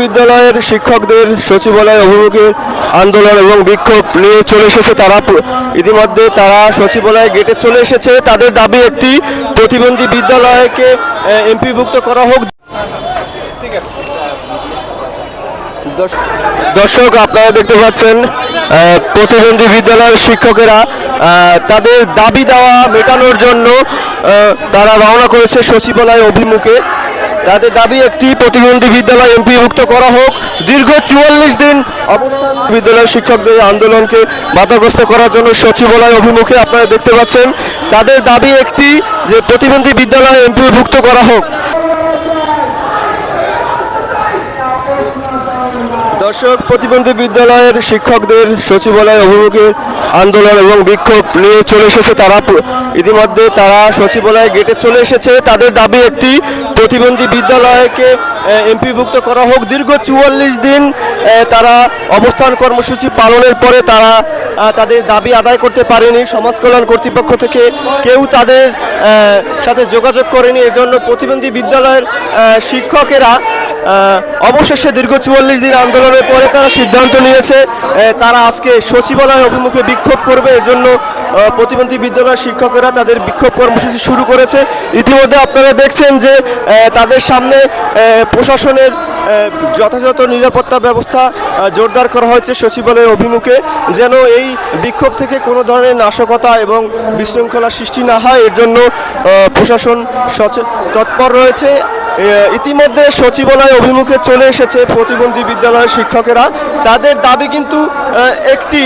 বিদ্যালয়ের শিক্ষকদের, সচিবালয় অভিমুখে আন্দোলন এবং বিক্ষোভ নিয়ে চলে এসেছে তারা। ইতিমধ্যে তারা সচিবালয় গেটে চলে এসেছে। তাদের দাবি, একটি প্রতিবন্ধী বিদ্যালয়কে এমপিভুক্ত করা হোক। দর্শক, আপনারা দেখতে পাচ্ছেন প্রতিবন্ধী বিদ্যালয়ের শিক্ষকেরা তাদের দাবি দেওয়া মেটানোর জন্য তারা রওনা করেছে সচিবালয় অভিমুখে। তাদের দাবি একটি প্রতিবন্ধী বিদ্যালয় এমপিভুক্ত করা হোক। দীর্ঘ চুয়াল্লিশ দিন অবস্থান বিদ্যালয়ের শিক্ষকদের আন্দোলনকে বাধাগ্রস্ত করার জন্য সচিবালয় অভিমুখে আপনারা দেখতে পাচ্ছেন। তাদের দাবি একটি যে প্রতিবন্ধী বিদ্যালয় এমপিভুক্ত করা হোক। দর্শক, প্রতিবন্ধী বিদ্যালয়ের শিক্ষকদের সচিবালয় অভিমুখে আন্দোলন এবং বিক্ষোভ নিয়ে চলে এসেছে তারা। ইতিমধ্যে তারা সচিবালয় গেটে চলে এসেছে। তাদের দাবি, একটি প্রতিবন্ধী বিদ্যালয়কে এমপিভুক্ত করা হোক। দীর্ঘ চুয়াল্লিশ দিন তারা অবস্থান কর্মসূচি পালনের পরে তারা তাদের দাবি আদায় করতে পারেনি। সমাজ কল্যাণ কর্তৃপক্ষ থেকে কেউ তাদের সাথে যোগাযোগ করেনি। এজন্য প্রতিবন্ধী বিদ্যালয়ের শিক্ষকেরা অবশেষে দীর্ঘ চুয়াল্লিশ দিন আন্দোলনের পরে তারা সিদ্ধান্ত নিয়েছে তারা আজকে সচিবালয় অভিমুখে বিক্ষোভ করবে। এজন্য প্রতিবন্ধী বিদ্যালয়ের শিক্ষকেরা তাদের বিক্ষোভ কর্মসূচি শুরু করেছে। ইতিমধ্যে আপনারা দেখছেন যে তাদের সামনে প্রশাসনের যথাযথ নিরাপত্তা ব্যবস্থা জোরদার করা হয়েছে সচিবালয় অভিমুখে। যেন এই বিক্ষোভ থেকে কোনো ধরনের নাশকতা এবং বিশৃঙ্খলা সৃষ্টি না হয়, এর জন্য প্রশাসন তৎপর রয়েছে। ইতিমধ্যে সচিবালয় অভিমুখে চলে এসেছে প্রতিবন্ধী বিদ্যালয়ের শিক্ষকেরা তাদের দাবি কিন্তু একটি।